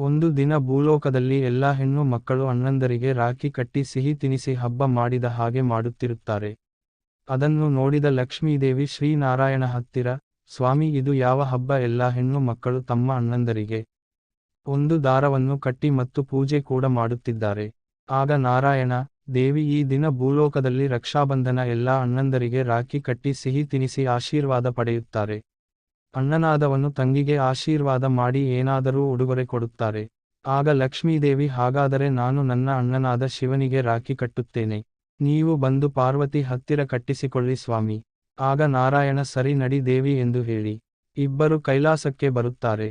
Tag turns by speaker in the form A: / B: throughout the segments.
A: ಒಂದು ದಿನ ಭೂಲೋಕದಲ್ಲಿ ಎಲ್ಲ ಹೆಣ್ಣು ಮಕ್ಕಳು ಅಣ್ಣಂದರಿಗೆ ರಾಖಿ ಕಟ್ಟಿ ಸಿಹಿ ತಿನಿಸಿ ಹಬ್ಬ ಮಾಡಿದ ಹಾಗೆ ಮಾಡುತ್ತಿರುತ್ತಾರೆ. ಅದನ್ನು ನೋಡಿದ ಲಕ್ಷ್ಮೀದೇವಿ, ಶ್ರೀನಾರಾಯಣ ಹತ್ತಿರ, ಸ್ವಾಮಿ, ಇದು ಯಾವ ಹಬ್ಬ? ಎಲ್ಲ ಹೆಣ್ಣು ಮಕ್ಕಳು ತಮ್ಮ ಅಣ್ಣಂದರಿಗೆ ಒಂದು ದಾರವನ್ನು ಕಟ್ಟಿ ಮತ್ತು ಪೂಜೆ ಕೂಡ ಮಾಡುತ್ತಿದ್ದಾರೆ. ಆಗ ನಾರಾಯಣ, ದೇವಿ, ಈ ದಿನ ಭೂಲೋಕದಲ್ಲಿ ರಕ್ಷಾಬಂಧನ ಎಲ್ಲ ಅಣ್ಣಂದರಿಗೆ ರಾಖಿ ಕಟ್ಟಿ ಸಿಹಿ ತಿನಿಸಿ ಆಶೀರ್ವಾದ ಪಡೆಯುತ್ತಾರೆ. ಅಣ್ಣನಾದವನು ತಂಗಿಗೆ ಆಶೀರ್ವಾದ ಮಾಡಿ ಏನಾದರೂ ಉಡುಗೊರೆ ಕೊಡುತ್ತಾರೆ. ಆಗ ಲಕ್ಷ್ಮೀದೇವಿ, ಹಾಗಾದರೆ ನಾನು ನನ್ನ ಅಣ್ಣನಾದ ಶಿವನಿಗೆ ರಾಖಿ ಕಟ್ಟುತ್ತೇನೆ. ನೀವು ಬಂದು ಪಾರ್ವತಿ ಹತ್ತಿರ ಕಟ್ಟಿಸಿಕೊಳ್ಳಿ ಸ್ವಾಮಿ. ಆಗ ನಾರಾಯಣ, ಸರಿ ನಡಿ ದೇವಿ ಎಂದು ಹೇಳಿ. ಇಬ್ಬರು ಕೈಲಾಸಕ್ಕೆ ಬರುತ್ತಾರೆ.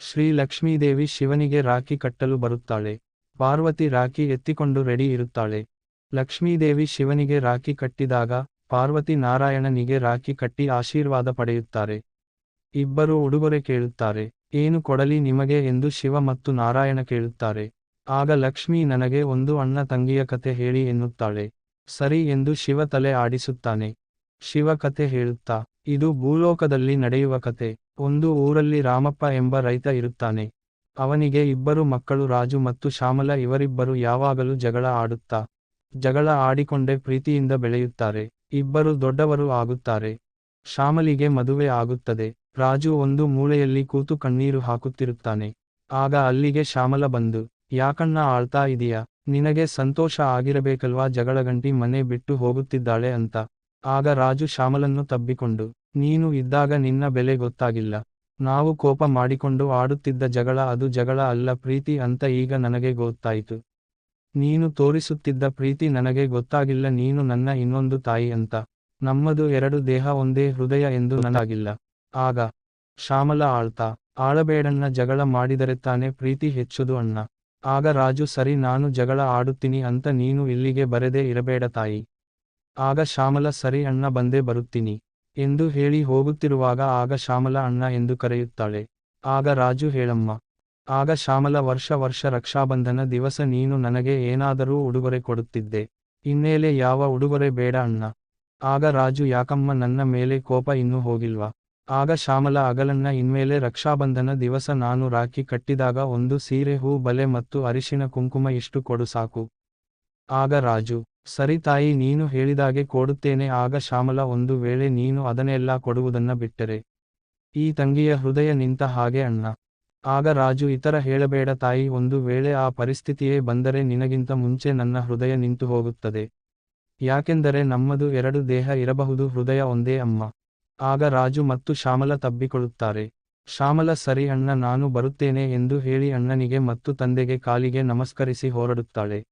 A: ಶ್ರೀ ಲಕ್ಷ್ಮೀದೇವಿ ಶಿವನಿಗೆ ರಾಖಿ ಕಟ್ಟಲು ಬರುತ್ತಾಳೆ. ಪಾರ್ವತಿ ರಾಖಿ ಎತ್ತಿಕೊಂಡು ರೆಡಿ ಇರುತ್ತಾಳೆ. ಲಕ್ಷ್ಮೀದೇವಿ ಶಿವನಿಗೆ ರಾಖಿ ಕಟ್ಟಿದಾಗ ಪಾರ್ವತಿ ನಾರಾಯಣನಿಗೆ ರಾಖಿ ಕಟ್ಟಿ ಆಶೀರ್ವಾದ ಪಡೆಯುತ್ತಾರೆ. ಇಬ್ಬರು ಉಡುಗೊರೆ ಕೇಳುತ್ತಾರೆ. ಏನು ಕೊಡಲಿ ನಿಮಗೆ? ಎಂದು ಶಿವ ಮತ್ತು ನಾರಾಯಣ ಕೇಳುತ್ತಾರೆ. ಆಗ ಲಕ್ಷ್ಮಿ ನನಗೆ ಒಂದು ಅಣ್ಣ ತಂಗಿಯ ಕತೆ ಹೇಳಿ ಎನ್ನುತ್ತಾಳೆ. ಸರಿ ಎಂದು ಶಿವ ತಲೆ ಆಡಿಸುತ್ತಾನೆ. ಶಿವ ಕತೆ ಹೇಳುತ್ತಾ, ಇದು ಭೂಲೋಕದಲ್ಲಿ ನಡೆಯುವ ಕತೆ. ಒಂದು ಊರಲ್ಲಿ ರಾಮಪ್ಪ ಎಂಬ ರೈತ ಇರುತ್ತಾನೆ. ಅವನಿಗೆ ಇಬ್ಬರು ಮಕ್ಕಳು, ರಾಜು ಮತ್ತು ಶ್ಯಾಮಲ ಇವರಿಬ್ಬರು ಯಾವಾಗಲೂ ಜಗಳ ಆಡುತ್ತಾ, ಜಗಳ ಆಡಿಕೊಂಡೇ ಪ್ರೀತಿಯಿಂದ ಬೆಳೆಯುತ್ತಾರೆ. ಇಬ್ಬರು ದೊಡ್ಡವರು ಆಗುತ್ತಾರೆ. ಶ್ಯಾಮಲಿಗೆ ಮದುವೆ ಆಗುತ್ತದೆ. ರಾಜು ಒಂದು ಮೂಲೆಯಲ್ಲಿ ಕೂತು ಕಣ್ಣೀರು ಹಾಕುತ್ತಿರುತ್ತಾನೆ. ಆಗ ಅಲ್ಲಿಗೆ ಶ್ಯಾಮಲ ಬಂದು, ಯಾಕಣ್ಣ ಆಳ್ತಾ ಇದೀಯ? ನಿನಗೆ ಸಂತೋಷ ಆಗಿರಬೇಕಲ್ವಾ? ಜಗಳಗಂಟಿ ಮನೆ ಬಿಟ್ಟು ಹೋಗುತ್ತಿದ್ದಾಳೆ ಅಂತ. ಆಗ ರಾಜು ಶ್ಯಾಮಲನ್ನು ತಬ್ಬಿಕೊಂಡು, ನೀನು ಇದ್ದಾಗ ನಿನ್ನ ಬೆಲೆ ಗೊತ್ತಾಗಿಲ್ಲ. ನಾವು ಕೋಪ ಮಾಡಿಕೊಂಡು ಆಡುತ್ತಿದ್ದ ಜಗಳ ಅದು ಜಗಳ ಅಲ್ಲ ಪ್ರೀತಿ ಅಂತ ಈಗ ನನಗೆ ಗೊತ್ತಾಯಿತು. ನೀನು ತೋರಿಸುತ್ತಿದ್ದ ಪ್ರೀತಿ ನನಗೆ ಗೊತ್ತಾಗಿಲ್ಲ, ನೀನು ನನ್ನ ಇನ್ನೊಂದು ತಾಯಿ ಅಂತ. ನಮ್ಮದು ಎರಡು ದೇಹ ಒಂದೇ ಹೃದಯ ಎಂದು ನನಗಿಲ್ಲ. ಆಗ ಶ್ಯಾಮಲ ಆಳ್ತಾ, ಆಳಬೇಡಣ್ಣ, ಜಗಳ ಮಾಡಿದರೆ ತಾನೇ ಪ್ರೀತಿ ಹೆಚ್ಚುದು ಅಣ್ಣ. ಆಗ ರಾಜು, ಸರಿ, ನಾನು ಜಗಳ ಆಡುತ್ತೀನಿ ಅಂತ ನೀನು ಇಲ್ಲಿಗೆ ಬರೆದೇ ಇರಬೇಡ ತಾಯಿ. ಆಗ ಶ್ಯಾಮಲ, ಸರಿ ಅಣ್ಣ, ಬಂದೇ ಬರುತ್ತೀನಿ ಎಂದು ಹೇಳಿ ಹೋಗುತ್ತಿರುವಾಗ ಆಗ ಶ್ಯಾಮಲ, ಅಣ್ಣ ಎಂದು ಕರೆಯುತ್ತಾಳೆ. ಆಗ ರಾಜು, ಹೇಳಮ್ಮ. ಆಗ ಶ್ಯಾಮಲ, ವರ್ಷ ವರ್ಷ ರಕ್ಷಾಬಂಧನ ದಿವಸ ನೀನು ನನಗೆ ಏನಾದರೂ ಉಡುಗೊರೆ ಕೊಡುತ್ತಿದ್ದೆ. ಇನ್ನೇಲೆ ಯಾವ ಉಡುಗೊರೆ ಬೇಡ ಅಣ್ಣ. ಆಗ ರಾಜು, ಯಾಕಮ್ಮ, ನನ್ನ ಮೇಲೆ ಕೋಪ ಇನ್ನೂ ಹೋಗಿಲ್ವಾ? ಆಗ ಶ್ಯಾಮಲ ಅಗಲನ್ನ ಇನ್ಮೇಲೆ ರಕ್ಷಾಬಂಧನ ದಿವಸ ನಾನು ರಾಖಿ ಕಟ್ಟಿದಾಗ ಒಂದು ಸೀರೆ, ಹೂ, ಬಲೆ ಮತ್ತು ಅರಿಶಿನ ಕುಂಕುಮ ಇಷ್ಟು ಕೊಡು ಸಾಕು. ಆಗ ರಾಜು, ಸರಿ ತಾಯಿ, ನೀನು ಹೇಳಿದಾಗೆ ಕೊಡುತ್ತೇನೆ. ಆಗ ಶ್ಯಾಮಲ ಒಂದು ವೇಳೆ ನೀನು ಅದನ್ನೆಲ್ಲ ಕೊಡುವುದನ್ನ ಬಿಟ್ಟರೆ. ಈ ತಂಗಿಯ ಹೃದಯ ನಿಂತ ಹಾಗೆ ಅಣ್ಣ. ಆಗ ರಾಜು, ಇತರ ಹೇಳಬೇಡ ತಾಯಿ, ಒಂದು ವೇಳೆ ಆ ಪರಿಸ್ಥಿತಿಯೇ ಬಂದರೆ ನಿನಗಿಂತ ಮುಂಚೆ ನನ್ನ ಹೃದಯ ನಿಂತು ಹೋಗುತ್ತದೆ. ಯಾಕೆಂದರೆ ನಮ್ಮದು ಎರಡು ದೇಹ ಇರಬಹುದು, ಹೃದಯ ಒಂದೇ ಅಮ್ಮ. ಆಗ ರಾಜು ಮತ್ತು ಶ್ಯಾಮಲ ತಬ್ಬಿಕೊಳ್ಳುತ್ತಾರೆ. ಶ್ಯಾಮಲ, ಸರಿ ಅಣ್ಣ, ನಾನು ಬರುತ್ತೇನೆ ಎಂದು ಹೇಳಿ ಅಣ್ಣನಿಗೆ ಮತ್ತು ತಂದೆಗೆ ಕಾಲಿಗೆ ನಮಸ್ಕರಿಸಿ ಹೊರಡುತ್ತಾಳೆ.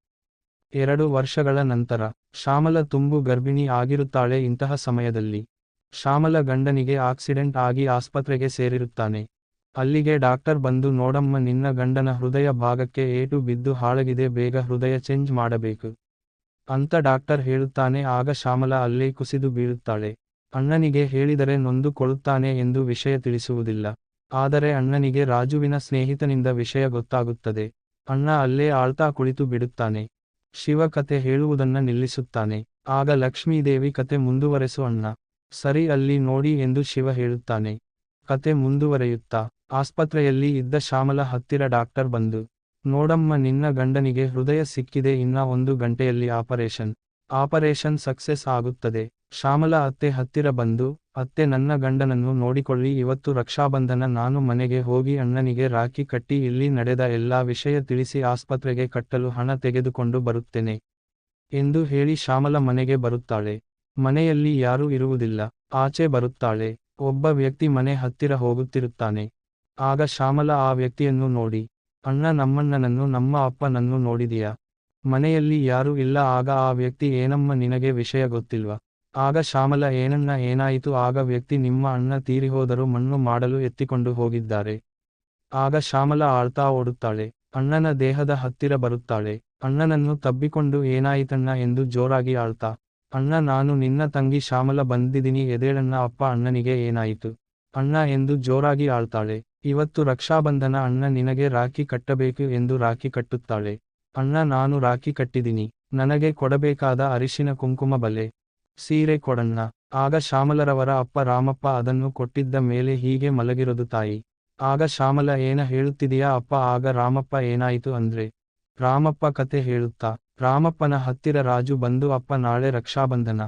A: ಎರಡು ವರ್ಷಗಳ ನಂತರ, ಶ್ಯಾಮಲ ತುಂಬು ಗರ್ಭಿಣಿ ಆಗಿರುತ್ತಾಳೆ ಇಂತಹ ಸಮಯದಲ್ಲಿ. ಶ್ಯಾಮಲ ಗಂಡನಿಗೆ ಆಕ್ಸಿಡೆಂಟ್ ಆಗಿ ಆಸ್ಪತ್ರೆಗೆ ಸೇರಿರುತ್ತಾನೆ. ಅಲ್ಲಿಗೆ ಡಾಕ್ಟರ್ ಬಂದು, ನೋಡಮ್ಮ, ನಿನ್ನ ಗಂಡನ ಹೃದಯ ಭಾಗಕ್ಕೆ ಏಟು ಬಿದ್ದು ಹಾಳಗಿದೆ, ಬೇಗ ಹೃದಯ ಚೇಂಜ್ ಮಾಡಬೇಕು. ಅಂತ ಡಾಕ್ಟರ್ ಹೇಳುತ್ತಾನೆ. ಆಗ ಶ್ಯಾಮಲ ಅಲ್ಲೇ ಕುಸಿದು ಬೀಳುತ್ತಾಳೆ. ಅಣ್ಣನಿಗೆ ಹೇಳಿದರೆ ನೊಂದುಕೊಳ್ಳುತ್ತಾನೆ ಎಂದು ವಿಷಯ ತಿಳಿಸುವುದಿಲ್ಲ. ಆದರೆ ಅಣ್ಣನಿಗೆ ರಾಜುವಿನ ಸ್ನೇಹಿತನಿಂದ ವಿಷಯ ಗೊತ್ತಾಗುತ್ತದೆ. ಅಣ್ಣ ಅಲ್ಲೇ ಆಳ್ತಾ ಕುಳಿತು ಬಿಡುತ್ತಾನೆ. ಶಿವ ಕತೆ ಹೇಳುವುದನ್ನ ನಿಲ್ಲಿಸುತ್ತಾನೆ. ಆಗ ಲಕ್ಷ್ಮೀದೇವಿ ಕತೆ ಮುಂದುವರೆಸು ಅಣ್ಣ. ಸರಿ ಅಲ್ಲಿ ನೋಡಿ ಎಂದು ಶಿವ ಹೇಳುತ್ತಾನೆ. ಕತೆ ಮುಂದುವರೆಯುತ್ತಾ? ಆಸ್ಪತ್ರೆಯಲ್ಲಿ ಇದ್ದ ಶ್ಯಾಮಲ ಹತ್ತಿರ ಡಾಕ್ಟರ್ ಬಂದು, ನೋಡಮ್ಮ ನಿನ್ನ ಗಂಡನಿಗೆ ಹೃದಯ ಸಿಕ್ಕಿದೆ ಇನ್ನ ಒಂದು ಗಂಟೆಯಲ್ಲಿ ಆಪರೇಷನ್. ಆಪರೇಷನ್ ಸಕ್ಸೆಸ್ ಆಗುತ್ತದೆ. ಶ್ಯಾಮಲ ಅತ್ತೆ ಹತ್ತಿರ ಬಂದು, ಅತ್ತೆ ನನ್ನ ಗಂಡನನ್ನು ನೋಡಿಕೊಳ್ಳಿ, ಇವತ್ತು ರಕ್ಷಾಬಂಧನ ನಾನು ಮನೆಗೆ ಹೋಗಿ ಅಣ್ಣನಿಗೆ ರಾಖಿ ಕಟ್ಟಿ ಇಲ್ಲಿ ನಡೆದ ಎಲ್ಲಾ ವಿಷಯ ತಿಳಿಸಿ ಆಸ್ಪತ್ರೆಗೆ ಕಟ್ಟಲು ಹಣ ತೆಗೆದುಕೊಂಡು ಬರುತ್ತೇನೆ, ಎಂದು ಹೇಳಿ ಶ್ಯಾಮಲ ಮನೆಗೆ ಬರುತ್ತಾಳೆ. ಮನೆಯಲ್ಲಿ ಯಾರೂ ಇರುವುದಿಲ್ಲ, ಆಚೆ ಬರುತ್ತಾಳೆ. ಒಬ್ಬ ವ್ಯಕ್ತಿ ಮನೆ ಹತ್ತಿರ ಹೋಗುತ್ತಿರುತ್ತಾನೆ. ಆಗ ಶ್ಯಾಮಲ ಆ ವ್ಯಕ್ತಿಯನ್ನು ನೋಡಿ, ಅಣ್ಣ ನಮ್ಮಣ್ಣನನ್ನು, ನಮ್ಮ ಅಪ್ಪನನ್ನು ನೋಡಿದೀಯಾ? ಮನೆಯಲ್ಲಿ ಯಾರೂ ಇಲ್ಲ, ಆಗ ಆ ವ್ಯಕ್ತಿ ಏನಮ್ಮ ನಿನಗೆ ವಿಷಯ ಗೊತ್ತಿಲ್ವಾ? ಆಗ ಶ್ಯಾಮಲ ಏನನ್ನ ಏನಾಯಿತು ಆಗ ವ್ಯಕ್ತಿ ನಿಮ್ಮ ಅಣ್ಣ ತೀರಿಹೋದರು ಮಣ್ಣು ಮಾಡಲು ಎತ್ತಿಕೊಂಡು ಹೋಗಿದ್ದಾರೆ. ಆಗ ಶ್ಯಾಮಲ ಆಳ್ತಾ ಓಡುತ್ತಾಳೆ. ಅಣ್ಣನ ದೇಹದ ಹತ್ತಿರ ಬರುತ್ತಾಳೆ. ಅಣ್ಣನನ್ನು ತಬ್ಬಿಕೊಂಡು ಏನಾಯಿತಣ್ಣ ಎಂದು ಜೋರಾಗಿ ಆಳ್ತಾ. ಅಣ್ಣ, ನಾನು ನಿನ್ನ ತಂಗಿ ಶ್ಯಾಮಲ ಬಂದಿದ್ದೀನಿ. ಎದೇಳಣ್ಣ ಅಪ್ಪ ಅಣ್ಣನಿಗೆ ಏನಾಯಿತು ಅಣ್ಣ ಎಂದು ಜೋರಾಗಿ ಆಳ್ತಾಳೆ. ಇವತ್ತು ರಕ್ಷಾಬಂಧನ ಅಣ್ಣ ನಿನಗೆ ರಾಖಿ ಕಟ್ಟಬೇಕು ಎಂದು ರಾಖಿ ಕಟ್ಟುತ್ತಾಳೆ. ಅಣ್ಣ, ನಾನು ರಾಖಿ ಕಟ್ಟಿದಿನಿ ನನಗೆ ಕೊಡಬೇಕಾದ ಅರಿಶಿನ ಕುಂಕುಮ ಬಲೆ. ಸೀರೆ ಕೊಡಣ್ಣ. ಆಗ ಶ್ಯಾಮಲರವರ ಅಪ್ಪ ರಾಮಪ್ಪ ಅದನ್ನು ಕೊಟ್ಟಿದ್ದ ಮೇಲೆ ಹೀಗೆ ಮಲಗಿರೋದು ತಾಯಿ. ಆಗ ಶ್ಯಾಮಲ, ಏನ ಹೇಳುತ್ತಿದೆಯಾ ಅಪ್ಪ? ಆಗ ರಾಮಪ್ಪ, ಏನಾಯಿತು? ಅಂದ್ರೆ, ರಾಮಪ್ಪ ಕತೆ ಹೇಳುತ್ತಾ, ರಾಮಪ್ಪನ ಹತ್ತಿರ ರಾಜು ಬಂದು ಅಪ್ಪ ನಾಳೆ ರಕ್ಷಾಬಂಧನ.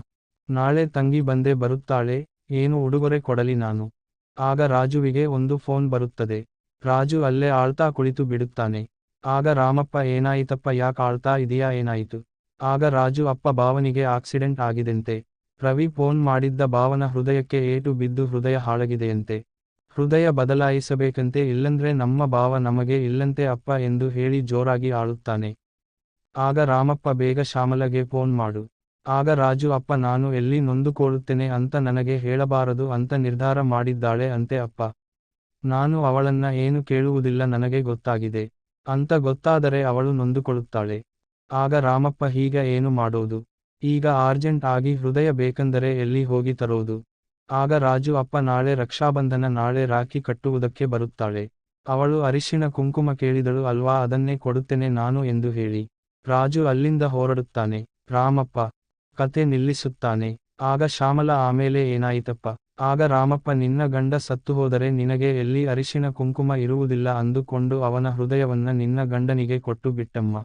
A: ನಾಳೆ ತಂಗಿ ಬಂದೆ ಬರುತ್ತಾಳೆ, ಏನು ಉಡುಗೊರೆ ಕೊಡಲಿ ನಾನು? ಆಗ ರಾಜುವಿಗೆ ಒಂದು ಫೋನ್ ಬರುತ್ತದೆ. ರಾಜು ಅಲ್ಲೇ ಆಳ್ತಾ ಕುಳಿತು ಬಿಡುತ್ತಾನೆ. ಆಗ ರಾಮಪ್ಪ, ಏನಾಯಿತಪ್ಪ? ಯಾಕೆ ಆಳ್ತಾ ಇದೆಯಾ? ಏನಾಯಿತು? ಆಗ ರಾಜು ಅಪ್ಪ ಭಾವನಿಗೆ ಆಕ್ಸಿಡೆಂಟ್ ಆಗಿದೆಂತೆ ರವಿ ಫೋನ್ ಮಾಡಿದ್ದ ಭಾವನ ಹೃದಯಕ್ಕೆ ಏಟು ಬಿದ್ದು ಹೃದಯ ಹಾಳಾಗಿದೆಯಂತೆ. ಹೃದಯ ಬದಲಾಯಿಸಬೇಕಂತೆ ಇಲ್ಲಂದ್ರೆ ನಮ್ಮ ಭಾವ ನಮಗೆ ಇಲ್ಲಂತೆ ಅಪ್ಪ ಎಂದು ಹೇಳಿ ಜೋರಾಗಿ ಆಳುತ್ತಾನೆ. ಆಗ ರಾಮಪ್ಪ ಬೇಗ ಶ್ಯಾಮಲಗೆ ಫೋನ್ ಮಾಡು. ಆಗ ರಾಜು, ಅಪ್ಪ ನಾನು ಎಲ್ಲಿ ನೊಂದುಕೊಳ್ಳುತ್ತೇನೆ ಅಂತ ನನಗೆ ಹೇಳಬಾರದು ಅಂತ ನಿರ್ಧಾರ ಮಾಡಿದ್ದಾಳೆ ಅಂತೆ ಅಪ್ಪ. ನಾನು ಅವಳನ್ನ ಏನು ಕೇಳುವುದಿಲ್ಲ ನನಗೆ ಗೊತ್ತಾಗಿದೆ. ಅಂತ ಗೊತ್ತಾದರೆ ಅವಳು ನೊಂದುಕೊಳ್ಳುತ್ತಾಳೆ. ಆಗ ರಾಮಪ್ಪ ಈಗ ಏನು ಮಾಡೋದು? ಈಗ ಅರ್ಜೆಂಟ್ ಆಗಿ ಹೃದಯ ಬೇಕಂದರೆ ಎಲ್ಲಿ ಹೋಗಿ ತರೋದು? ಆಗ ರಾಜು ಅಪ್ಪ ನಾಳೆ ರಕ್ಷಾಬಂಧನ ನಾಳೆ ರಾಖಿ ಕಟ್ಟುವುದಕ್ಕೆ ಬರುತ್ತಾಳೆ. ಅವಳು ಅರಿಶಿಣ ಕುಂಕುಮ ಕೇಳಿದಳು, ಅಲ್ವಾ, ಅದನ್ನೇ ಕೊಡುತ್ತೇನೆ ನಾನು ಎಂದು ಹೇಳಿ. ರಾಜು ಅಲ್ಲಿಂದ ಹೊರಡುತ್ತಾನೆ. ರಾಮಪ್ಪ ಕತೆ ನಿಲ್ಲಿಸುತ್ತಾನೆ. ಆಗ ಶ್ಯಾಮಲ ಆಮೇಲೆ ಏನಾಯಿತಪ್ಪ? ಆಗ ರಾಮಪ್ಪ, ನಿನ್ನ ಗಂಡ ಸತ್ತು ಹೋದರೆ ನಿನಗೆ ಎಲ್ಲಿ ಅರಿಶಿಣ ಕುಂಕುಮ ಇರುವುದಿಲ್ಲ ಅಂದುಕೊಂಡು ಅವನ ಹೃದಯವನ್ನ ನಿನ್ನ ಗಂಡನಿಗೆ ಕೊಟ್ಟು ಬಿಟ್ಟಮ್ಮ.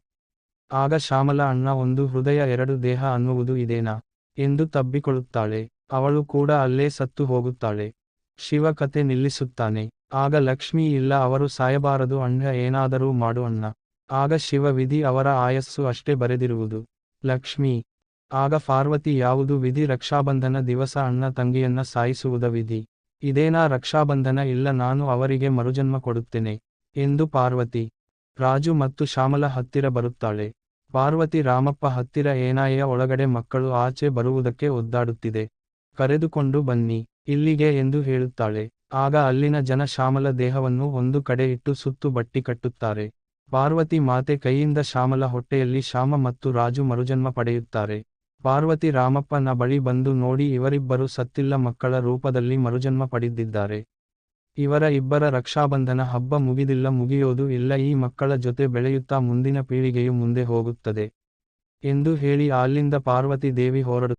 A: ಆಗ ಶ್ಯಾಮಲ ಅಣ್ಣ, ಒಂದು ಹೃದಯ, ಎರಡು ದೇಹ ಅನ್ನುವುದು ಇದೇನಾ? ಎಂದು ತಬ್ಬಿಕೊಳ್ಳುತ್ತಾಳೆ. ಅವಳು ಕೂಡ ಅಲ್ಲೇ ಸತ್ತು ಹೋಗುತ್ತಾಳೆ. ಶಿವ ಕತೆ ನಿಲ್ಲಿಸುತ್ತಾನೆ. ಆಗ ಲಕ್ಷ್ಮಿ, ಇಲ್ಲ, ಅವರು ಸಾಯಬಾರದು, ಅಣ್ಣ, ಏನಾದರೂ ಮಾಡು ಅಣ್ಣ. ಆಗ ಶಿವ ವಿಧಿ ಅವರ ಆಯಸ್ಸು ಅಷ್ಟೇ ಬರೆದಿರುವುದು. ಲಕ್ಷ್ಮಿ, ಆಗ ಪಾರ್ವತಿ, ಯಾವುದು ವಿಧಿ? ರಕ್ಷಾಬಂಧನ ದಿವಸ ಅಣ್ಣ ತಂಗಿಯನ್ನ ಸಾಯಿಸುವುದ ವಿಧಿ? ಇದೇನಾ ರಕ್ಷಾಬಂಧನ? ಇಲ್ಲ, ನಾನು ಅವರಿಗೆ ಮರುಜನ್ಮ ಕೊಡುತ್ತೇನೆ. ಎಂದು ಪಾರ್ವತಿ ರಾಜು ಮತ್ತು ಶ್ಯಾಮಲ ಹತ್ತಿರ ಬರುತ್ತಾಳೆ. ಪಾರ್ವತಿ ರಾಮಪ್ಪ ಹತ್ತಿರ ಏನಾಯ ಒಳಗಡೆ ಮಕ್ಕಳು ಆಚೆ ಬರುವುದಕ್ಕೆ ಒದ್ದಾಡುತ್ತಿದೆ. ಕರೆದುಕೊಂಡು ಬನ್ನಿ, ಇಲ್ಲಿಗೆ ಎಂದು ಹೇಳುತ್ತಾಳೆ. ಆಗ ಅಲ್ಲಿನ ಜನ ಶ್ಯಾಮಲ ದೇಹವನ್ನು ಒಂದು ಕಡೆ ಇಟ್ಟು ಸುತ್ತು ಬಟ್ಟಿ ಕಟ್ಟುತ್ತಾರೆ. ಪಾರ್ವತಿ ಮಾತೆ ಕೈಯಿಂದ ಶ್ಯಾಮಲ ಹೊಟ್ಟೆಯಲ್ಲಿ ಶ್ಯಾಮ ಮತ್ತು ರಾಜು ಮರುಜನ್ಮ ಪಡೆಯುತ್ತಾರೆ. ಪಾರ್ವತಿ ರಾಮಪ್ಪನ ಬಳಿ ಬಂದು ನೋಡಿ ಇವರಿಬ್ಬರು ಸತ್ತಿಲ್ಲ ಮಕ್ಕಳ ರೂಪದಲ್ಲಿ ಮರುಜನ್ಮ ಪಡೆದಿದ್ದಾರೆ. ಇವರ ಇಬ್ಬರ ರಕ್ಷಾಬಂಧನ ಹಬ್ಬ ಮುಗಿದಿಲ್ಲ ಮುಗಿಯೋದು ಇಲ್ಲ, ಈ ಮಕ್ಕಳ ಜೊತೆ ಬೆಳೆಯುತ್ತಾ ಮುಂದಿನ ಪೀಳಿಗೆಯು ಮುಂದೆ ಹೋಗುತ್ತದೆ ಎಂದು ಹೇಳಿ ಅಲ್ಲಿಂದ ಪಾರ್ವತಿ ದೇವಿ ಹೊರಡು.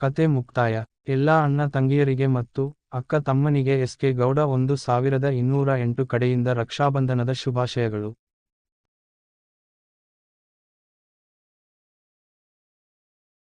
A: ಕತೆ ಮುಕ್ತಾಯ. ಎಲ್ಲಾ ಅಣ್ಣ ತಂಗಿಯರಿಗೆ ಮತ್ತು ಅಕ್ಕ ತಮ್ಮನಿಗೆ ಎಸ್ ಕೆ ಗೌಡ ಒಂದು ಸಾವಿರದ ಇನ್ನೂರ ಎಂಟು ಕಡೆಯಿಂದ ರಕ್ಷಾಬಂಧನದ ಶುಭಾಶಯಗಳು.